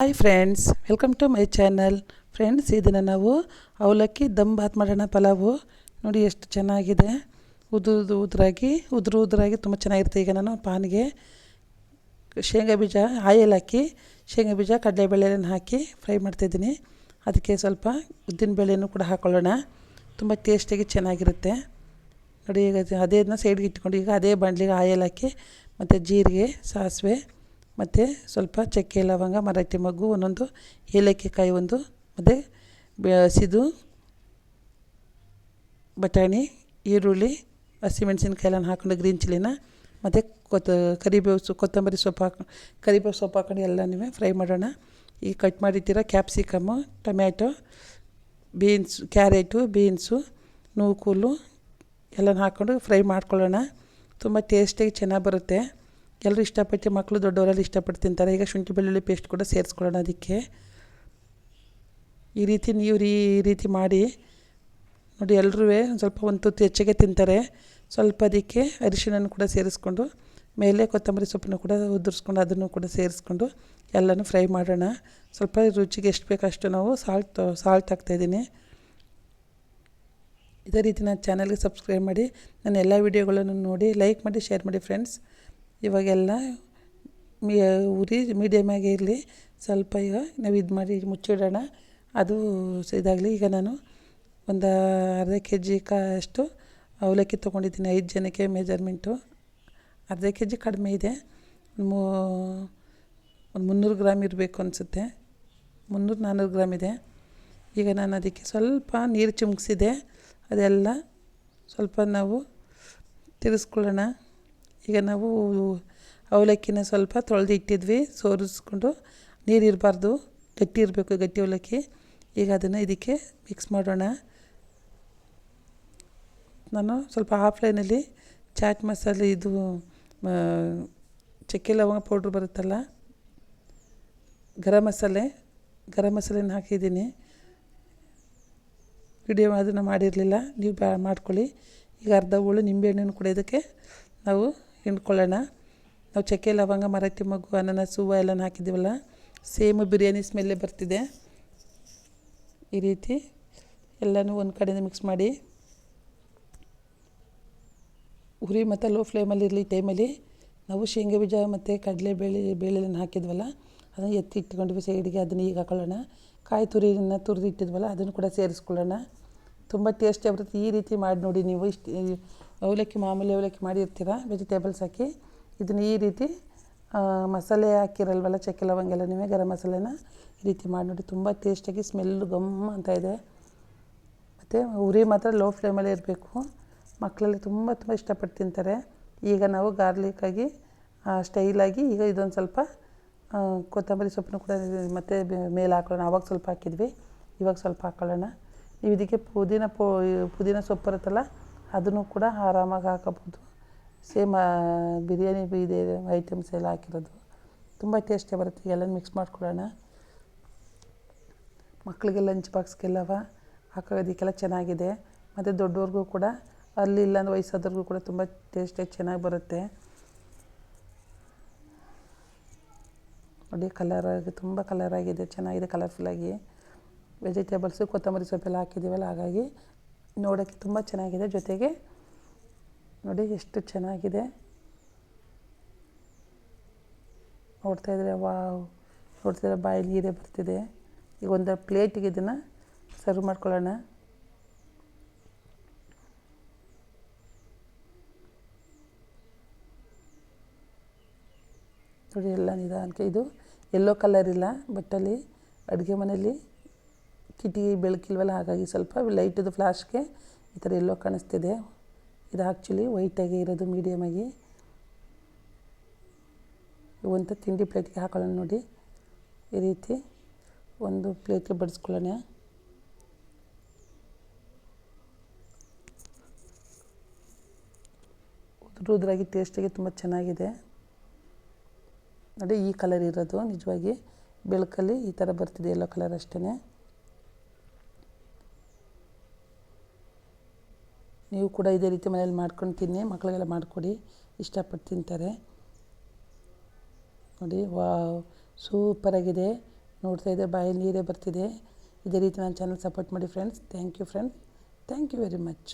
Hi friends welcome to my channel friends ಇದನ್ನು ನಾವು ಅವಲಕ್ಕಿ ದಮ್ ಬಾತ್ ಮಾಡೋಣ ಪಲಾವು. ನೋಡಿ ಎಷ್ಟು ಚೆನ್ನಾಗಿದೆ. ಉದು ಉದುರಾಗಿ, ಉದುರು ಉದುರಾಗಿ ತುಂಬ ಚೆನ್ನಾಗಿರುತ್ತೆ. ಈಗ ನಾನು ಪಾನ್ಗೆ ಶೇಂಗಾ ಬೀಜ, ಆಯಿಲ್ ಹಾಕಿ, ಶೇಂಗಾ ಬೀಜ ಕಡಲೆಬೇಳೆನ ಹಾಕಿ ಫ್ರೈ ಮಾಡ್ತಿದ್ದೀನಿ ಅದಕ್ಕೆ ಸ್ವಲ್ಪ ಉದ್ದಿನಬೇಳೆನೂ ಕೂಡ ಹಾಕ್ಕೊಳ್ಳೋಣ ತುಂಬ ಟೇಸ್ಟಿಯಾಗಿ ಚೆನ್ನಾಗಿರುತ್ತೆ. ನೋಡಿ ಈಗ ಅದೇ ಅದನ್ನ ಸೈಡ್ಗೆ ಇಟ್ಕೊಂಡು ಈಗ ಅದೇ ಬಾಣಲಿಗೆ ಆಯಿಲ್ ಹಾಕಿ, ಮತ್ತು ಜೀರಿಗೆ, ಸಾಸಿವೆ ಮತ್ತು ಸ್ವಲ್ಪ ಚಕ್ಕೆ, ಲವಂಗ ಮರಾಠಿ ಮಗ್ಗು, ಒಂದೊಂದು ಏಲಕ್ಕಿ ಕಾಯಿ ಒಂದು, ಮತ್ತು ಹಸಿದು, ಬಟಾಣಿ, ಈರುಳ್ಳಿ ಹಸಿಮೆಣಸಿನಕಾಯಿ ಎಲ್ಲ ಹಾಕೊಂಡು ಗ್ರೀನ್ ಚಿಲ್ಲಿನ, ಮತ್ತು ಕೊತ್ತ, ಕರಿಬೇವು ಸೊ, ಕೊತ್ತಂಬರಿ ಸೊಪ್ಪು ಹಾಕೊಂಡು ಕರಿಬೇವು ಸೊಪ್ಪು ಹಾಕೊಂಡು ಎಲ್ಲನೂ ಫ್ರೈ ಮಾಡೋಣ. ಈಗ cut ಮಾಡಿಟ್ಟಿರೋ capsicum, tomato, beans, carrot, beans, ನೂಕುಲು ಎಲ್ಲನೂ ಹಾಕ್ಕೊಂಡು ಫ್ರೈ ಮಾಡ್ಕೊಳ್ಳೋಣ. ತುಂಬ ಟೇಸ್ಟಿಯಾಗಿ ಚೆನ್ನಾಗಿ ಬರುತ್ತೆ. ಎಲ್ಲರೂ ಇಷ್ಟಪಟ್ಟು ಮಕ್ಕಳು ದೊಡ್ಡವರೆಲ್ಲ ಇಷ್ಟಪಟ್ಟು ತಿಂತಾರೆ. ಈಗ ಶುಂಠಿ ಬೆಳ್ಳುಳ್ಳಿ ಪೇಸ್ಟ್ ಕೂಡ ಸೇರಿಸ್ಕೊಳ್ಳೋಣ ಅದಕ್ಕೆ. ಈ ರೀತಿ ನೀವು ಈ ರೀತಿ ಮಾಡಿ. ನೋಡಿ ಎಲ್ಲರೂ ಸ್ವಲ್ಪ ಒಂದು ತುತ್ತು ಹೆಚ್ಚಿಗೆ ತಿಂತಾರೆ. ಸ್ವಲ್ಪ ಅದಕ್ಕೆ ಅರಿಶಿಣನ ಕೂಡ ಸೇರಿಸ್ಕೊಂಡು, ಮೇಲೆ ಕೊತ್ತಂಬರಿ ಸೊಪ್ಪನ್ನು ಕೂಡ ಉದುರಿಸ್ಕೊಂಡು ಅದನ್ನು ಕೂಡ ಸೇರಿಸ್ಕೊಂಡು ಎಲ್ಲನೂ ಫ್ರೈ ಮಾಡೋಣ. ಸ್ವಲ್ಪ ರುಚಿಗೆ ಎಷ್ಟು ಬೇಕೋ ಅಷ್ಟು ನಾವು ಸಾಲ್ಟ್ ಸಾಲ್ಟ್ ಹಾಕ್ತಾಯಿದ್ದೀನಿ ಇದೇ ರೀತಿ ನನ್ನ ಚಾನಲ್ಗೆ ಸಬ್ಸ್ಕ್ರೈಬ್ ಮಾಡಿ. ನನ್ನ ಎಲ್ಲ ವೀಡಿಯೋಗಳನ್ನು ನೋಡಿ ಲೈಕ್ ಮಾಡಿ ಶೇರ್ ಮಾಡಿ ಫ್ರೆಂಡ್ಸ್ ಇವಾಗೆಲ್ಲ ಮೀ ಉರಿ ಮೀಡಿಯಮ್ಮಾಗೆ ಇರಲಿ, ಸ್ವಲ್ಪ ಈಗ ನಾವು ಇದು ಮಾಡಿ ಮುಚ್ಚಿಡೋಣ. ಅದು ಇದಾಗಲಿ. ಈಗ ನಾನು ಒಂದು ಅರ್ಧ ಕೆ ಜಿ ಅಷ್ಟು ಅವಲಕ್ಕಿ ತೊಗೊಂಡಿದ್ದೀನಿ. ಐದು ಜನಕ್ಕೆ ಮೆಜರ್ಮೆಂಟು ಅರ್ಧ ಕೆ ಜಿ ಕಡಿಮೆ ಇದೆ. ಒಂದು ಮುನ್ನೂರು ಗ್ರಾಮ್ ಇರಬೇಕು ಅನಿಸುತ್ತೆ. ಮುನ್ನೂರು ನಾನ್ನೂರು ಗ್ರಾಮ್ ಇದೆ. ಈಗ ನಾನು ಅದಕ್ಕೆ ಸ್ವಲ್ಪ ನೀರು ಚಿಮುಕ್ಸಿದೆ ಅದೆಲ್ಲ ಸ್ವಲ್ಪ ನಾವು ತಿರ್ಗಿಸ್ಕೊಳ್ಳೋಣ ಈಗ ನಾವು ಅವಲಕ್ಕಿನ ಸ್ವಲ್ಪ ತೊಳೆದು ಇಟ್ಟಿದ್ವಿ, ಸೋರಿಸ್ಕೊಂಡು ನೀರು ಇರಬಾರ್ದು, ಗಟ್ಟಿ ಇರಬೇಕು ಗಟ್ಟಿ ಅವಲಕ್ಕಿ. ಈಗ ಅದನ್ನು ಇದಕ್ಕೆ ಮಿಕ್ಸ್ ಮಾಡೋಣ. ನಾನು ಸ್ವಲ್ಪ ಆಫ್ಲೈನಲ್ಲಿ ಚಾಟ್ ಮಸಾಲೆ ಇದು ಚಕ್ಕೆ ಲವಂಗ ಪೌಡ್ರ್ ಬರುತ್ತಲ್ಲ, ಗರಂ ಮಸಾಲೆ, ಗರಂ ಮಸಾಲೆನ ಹಾಕಿದ್ದೀನಿ. ವಿಡಿಯೋ ಅದನ್ನು ಮಾಡಿರಲಿಲ್ಲ, ನೀವು ಬ್ಯಾ ಮಾಡ್ಕೊಳ್ಳಿ. ಈಗ ಅರ್ಧ ಹೋಳು ನಿಂಬೆಹಣ್ಣನ್ನು ಕೂಡ ಇದಕ್ಕೆ ನಾವು ಹಿಂಡ್ಕೊಳ್ಳೋಣ ನಾವು ಚಕ್ಕೆ, ಲವಂಗ ಮರಾಠಿ ಮಗು, ಅನಾನಸ್, ಹೂವು ಎಲ್ಲನೂ ಹಾಕಿದ್ದೀವಲ್ಲ? ಸೇಮ್ ಬಿರಿಯಾನಿ ಸ್ಮೆಲ್ಲೇ ಬರ್ತಿದೆ. ಈ ರೀತಿ ಎಲ್ಲನೂ ಒಂದು ಕಡೆಯಿಂದ ಮಿಕ್ಸ್ ಮಾಡಿ. ಉರಿ ಮತ್ತು ಲೋ ಫ್ಲೇಮಲ್ಲಿ ಇರಲಿ ಟೈಮಲ್ಲಿ ನಾವು ಶೇಂಗಾ ಬೀಜ ಮತ್ತು ಕಡಲೆ ಬೇಳೆ ಬೇಳೆನ ಹಾಕಿದ್ವಲ್ಲ? ಅದನ್ನು ಎತ್ತಿ ಇಟ್ಕೊಂಡ್ವಿ ಸೈಡಿಗೆ ಅದನ್ನು ಈಗ ಹಾಕೊಳ್ಳೋಣ. ಕಾಯಿ ತುರಿನ ತುರಿದು ಇಟ್ಟಿದ್ವಲ್ಲ ಅದನ್ನು ಕೂಡ ಸೇರಿಸ್ಕೊಳ್ಳೋಣ. ತುಂಬ ಟೇಸ್ಟಿ ಬರುತ್ತೆ. ಈ ರೀತಿ ಮಾಡಿ ನೋಡಿ ನೀವು. ಇಷ್ಟು ಅವಲಕ್ಕಿ ಮಾಮೂಲಿ ಅವಲಕ್ಕಿ ಮಾಡಿರ್ತೀರ? ವೆಜಿಟೇಬಲ್ಸ್ ಹಾಕಿ. ಇದನ್ನು ಈ ರೀತಿ ಮಸಾಲೆ ಹಾಕಿರಲ್ವಲ್ಲ, ಚಕ್ಕೆ ಲವಂಗ ಎಲ್ಲ ನೀವೇ ಗರಂ ಮಸಾಲೆನ ಈ ರೀತಿ ಮಾಡಿ ನೋಡಿ. ತುಂಬ ಟೇಸ್ಟಿಯಾಗಿ ಸ್ಮೆಲ್ಲು ಗಮ್ ಅಂತ ಇದೆ. ಮತ್ತು ಉರಿ ಮಾತ್ರ ಲೋ ಫ್ಲೇಮಲ್ಲೇ ಇರಬೇಕು. ಮಕ್ಕಳಲ್ಲಿ ತುಂಬ ತುಂಬ ಇಷ್ಟಪಟ್ಟು ತಿಂತಾರೆ. ಈಗ ನಾವು ಗಾರ್ಲಿಕ್ಕಾಗಿ ಸ್ಟೈಲಾಗಿ ಈಗ ಇದೊಂದು ಸ್ವಲ್ಪ ಕೊತ್ತಂಬರಿ ಸೊಪ್ಪನ್ನು ಕೂಡ ಮತ್ತೆ ಮೇಲೆ ಹಾಕೊಳ್ಳೋಣ. ಆವಾಗ ಸ್ವಲ್ಪ ಹಾಕಿದ್ವಿ. ಇವಾಗ ಸ್ವಲ್ಪ ಹಾಕೊಳ್ಳೋಣ. ನೀವು ಇದಕ್ಕೆ ಪುದೀನ ಪೋ, ಪುದೀನ ಸೊಪ್ಪು ಬರುತ್ತಲ್ಲ ಅದನ್ನು ಕೂಡ ಆರಾಮಾಗಿ ಹಾಕಬೋದು ಸೇಮ್ ಬಿರಿಯಾನಿ ಇದೆ ಐಟಮ್ಸ್ ಎಲ್ಲ ಹಾಕಿರೋದು. ತುಂಬ ಟೇಸ್ಟಿ ಬರುತ್ತೆ. ಎಲ್ಲ ಮಿಕ್ಸ್ ಮಾಡಿಕೊಡೋಣ ಮಕ್ಕಳಿಗೆ ಲಂಚ್ ಬಾಕ್ಸ್ಗೆಲ್ಲವ ಹಾಕೋದಕ್ಕೆಲ್ಲ ಚೆನ್ನಾಗಿದೆ. ಮತ್ತು ದೊಡ್ಡವ್ರಿಗೂ ಕೂಡ, ಅಲ್ಲಿ ಇಲ್ಲಾಂದ್ರೆ ವಯಸ್ಸಾದವ್ರಿಗೂ ಕೂಡ ತುಂಬ ಟೇಸ್ಟಾಗಿ ಚೆನ್ನಾಗಿ ಬರುತ್ತೆ. ನೋಡಿ ಕಲರಾಗಿ ತುಂಬ ಕಲರಾಗಿದೆ ಚೆನ್ನಾಗಿದೆ ಕಲರ್ಫುಲ್ಲಾಗಿ ವೆಜಿಟೇಬಲ್ಸು ಕೊತ್ತಂಬರಿ ಸೊಪ್ಪೆಲ್ಲ ಹಾಕಿದ್ದೀವಲ್ಲ, ಹಾಗಾಗಿ ನೋಡೋಕ್ಕೆ ತುಂಬ ಚೆನ್ನಾಗಿದೆ. ಜೊತೆಗೆ ನೋಡಿ ಎಷ್ಟು ಚೆನ್ನಾಗಿದೆ. ನೋಡ್ತಾ ಇದ್ರೆ ವಾವ್. ನೋಡ್ತಿದ್ರೆ ಬಾಯಿ ನೀರೇ ಬರ್ತಿದೆ. ಈಗ ಒಂದು ಪ್ಲೇಟಿಗೆ ಇದನ್ನು ಸರ್ವ್ ಮಾಡ್ಕೊಳ್ಳೋಣ. ನೋಡಿ, ಎಲ್ಲ ನಿಧಾನಕ್ಕೆ. ಇದು ಎಲ್ಲೋ ಕಲರ್ ಇಲ್ಲ ಬಟ್ಟಲ್ಲಿ ಅಡುಗೆ ಮನೆಯಲ್ಲಿ ಕಿಟಕಿ ಬೆಳಕಿಲ್ವಲ್ಲ, ಹಾಗಾಗಿ ಸ್ವಲ್ಪ ಲೈಟದು ಫ್ಲಾಶ್ಗೆ ಈ ಥರ ಎಲ್ಲೋ ಕಾಣಿಸ್ತಿದೆ. ಇದು ಆ್ಯಕ್ಚುಲಿ ವೈಟಾಗಿ ಇರೋದು ಮೀಡಿಯಮಾಗಿ ಒಂದು ತಿಂಡಿ ಪ್ಲೇಟ್ಗೆ ಹಾಕೊಳ್ಳೋಣ ನೋಡಿ. ಈ ರೀತಿ ಒಂದು ಪ್ಲೇಟ್ಗೆ ಬಡಿಸ್ಕೊಳ್ಳೋಣ. ಉದುರು ಉದುರಾಗಿ ಟೇಸ್ಟಿಗೆ ತುಂಬ ಚೆನ್ನಾಗಿದೆ. ನೋಡಿ ಈ ಕಲರ್ ಇರೋದು, ನಿಜವಾಗಿ ಬೆಳಕಲ್ಲಿ ಈ ಥರ ಬರ್ತಿದೆ ಎಲ್ಲೋ ಕಲರ್ ಅಷ್ಟೇ ನೀವು ಕೂಡ ಇದೇ ರೀತಿ ಮನೇಲಿ ಮಾಡ್ಕೊಂಡು ತಿನ್ನಿ ಮಕ್ಕಳಿಗೆಲ್ಲ ಮಾಡಿಕೊಡಿ, ಇಷ್ಟಪಟ್ಟು ತಿಂತಾರೆ. ನೋಡಿ, ವಾವ್ ಸೂಪರಾಗಿದೆ ನೋಡ್ತಾ ಇದ್ದೆ ಬಾಯಲ್ಲಿ ನೀರೇ ಬರ್ತಿದೆ. ಇದೇ ರೀತಿ ನನ್ನ ಚಾನಲ್ ಸಪೋರ್ಟ್ ಮಾಡಿ friends thank you friends thank you very much